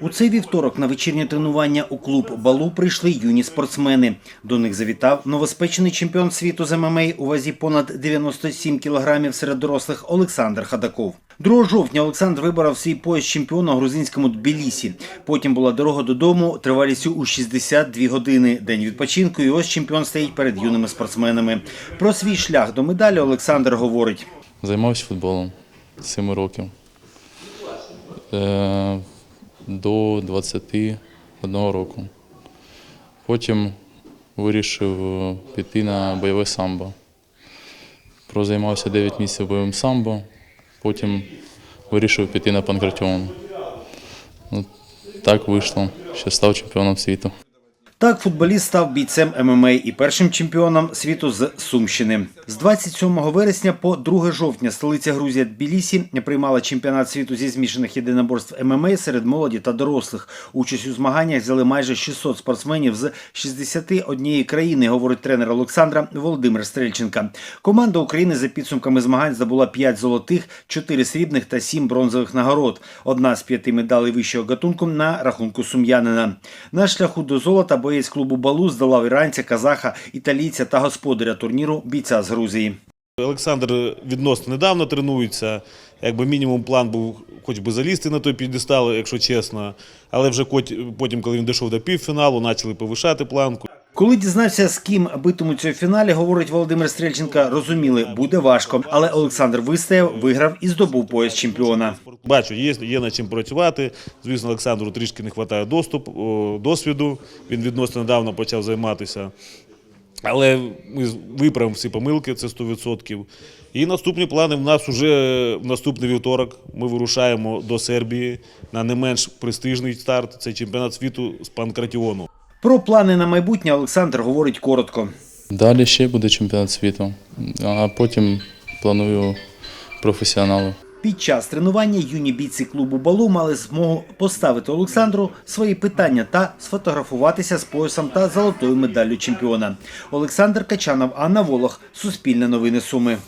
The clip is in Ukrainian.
У цей вівторок на вечірнє тренування у клуб Балу прийшли юні спортсмени. До них завітав новоспечений чемпіон світу з ММА у вазі понад 97 кілограмів серед дорослих Олександр Хадаков. 2 жовтня Олександр виборов свій пояс чемпіона у грузинському Тбілісі. Потім була дорога додому тривалістю у 62 години. День відпочинку. І ось чемпіон стоїть перед юними спортсменами. Про свій шлях до медалі Олександр говорить. Займався футболом з 7 років. Е, до 21 року. Потім вирішив е, піти на бойове самбо. Прозаймався 9 місяців бойовим самбо, потім вирішив піти на панкратіон. Так вийшло, що став чемпіоном світу. Так, футболіст став бійцем ММА і першим чемпіоном світу з Сумщини. З 27 вересня по 2 жовтня столиця Грузія Тбілісі приймала чемпіонат світу зі змішаних єдиноборств ММА серед молоді та дорослих. Участь у змаганнях взяли майже 600 спортсменів з 61 країни, говорить тренер Олександра Володимир Стрельченка. Команда України за підсумками змагань здобула 5 золотих, 4 срібних та 7 бронзових нагород. Одна з п'яти медалей вищого гатунку на рахунку сум'янина. На шляху до золота боєць клубу Балу здолав іранця, казаха, італійця та господаря турніру бійця з Грузії. Олександр відносно недавно тренується. Якби мінімум план був хоч би залізти на той підестал, якщо чесно. Але вже потім, коли він дійшов до півфіналу, почали повишати планку. Коли дізнався, з ким битимуться у фіналі, говорить Володимир Стрельченка, розуміли, буде важко. Але Олександр вистояв, виграв і здобув пояс чемпіона. Бачу, є, є над чим працювати. Звісно, Олександру трішки не вистачає доступ, досвіду. Він відносно недавно почав займатися. Але ми виправимо всі помилки, це 100%. І наступні плани в нас вже в наступний вівторок. Ми вирушаємо до Сербії на не менш престижний старт. Це чемпіонат світу з панкратіону. Про плани на майбутнє Олександр говорить коротко. Далі ще буде чемпіонат світу, а потім планую професіоналу. Під час тренування юні бійці клубу Балу мали змогу поставити Олександру свої питання та сфотографуватися з поясом та золотою медаллю чемпіона. Олександр Качанов, Анна Волох, Суспільне новини Суми.